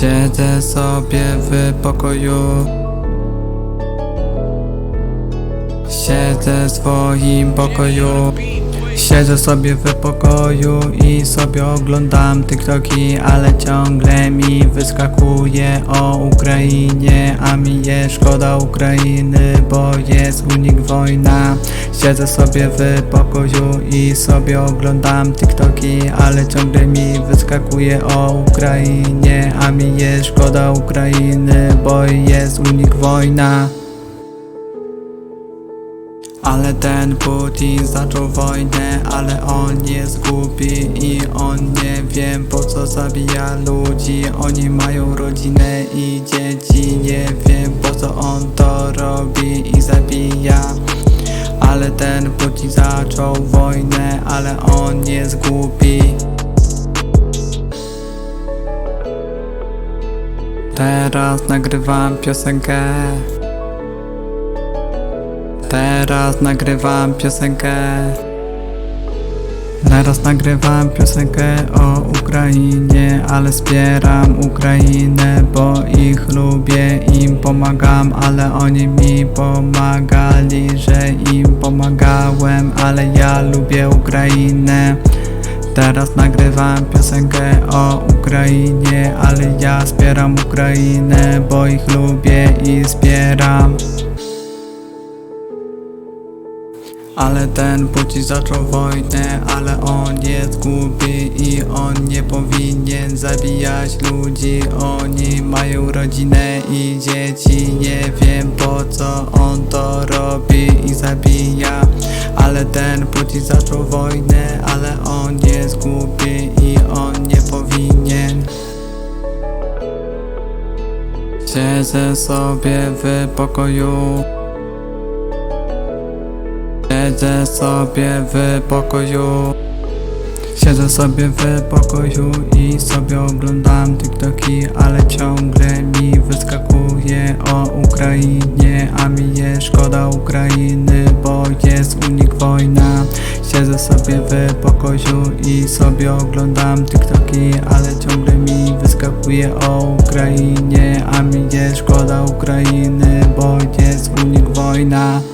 Siedzę sobie w pokoju. Siedzę w swoim pokoju. Siedzę sobie w pokoju i sobie oglądam TikToki, ale ciągle mi wyskakuje o Ukrainie, a mi jest szkoda Ukrainy, bo jest u nich wojna. Siedzę sobie w pokoju i sobie oglądam TikToki, ale ciągle mi wyskakuje o Ukrainie, a mi jest szkoda Ukrainy, bo jest u nich wojna. Ale ten Putin zaczął wojnę, ale on jest głupi i on nie wiem po co zabija ludzi. Oni mają rodzinę i dzieci, nie wiem po co on to robi i zabija. Ale ten Putin zaczął wojnę, ale on jest głupi Teraz nagrywam piosenkę Teraz nagrywam piosenkę Teraz nagrywam piosenkę o Ukrainie, ale wspieram Ukrainę, bo ich lubię, im pomagam, ale oni mi pomagali, że im pomagałem, ale ja lubię Ukrainę. Teraz nagrywam piosenkę o Ukrainie, ale ja wspieram Ukrainę, bo ich lubię i wspieram. Ale ten Putin zaczął wojnę, ale on jest głupi i on nie powinien zabijać ludzi. Oni mają rodzinę i dzieci, nie wiem po co on to robi i zabija ten Putin zaczął wojnę, ale on jest głupi i on nie powinien. Siedzę sobie w pokoju. Siedzę sobie w pokoju Siedzę sobie w pokoju i sobie oglądam TikToki, ale ciągle mi wyskakuje o Ukrainie, a mi jest szkoda Ukrainy, bo jest u nich wojna. Siedzę sobie w pokoju i sobie oglądam TikToki, ale ciągle mi wyskakuje o Ukrainie, a mi jest szkoda Ukrainy, bo jest u nich wojna.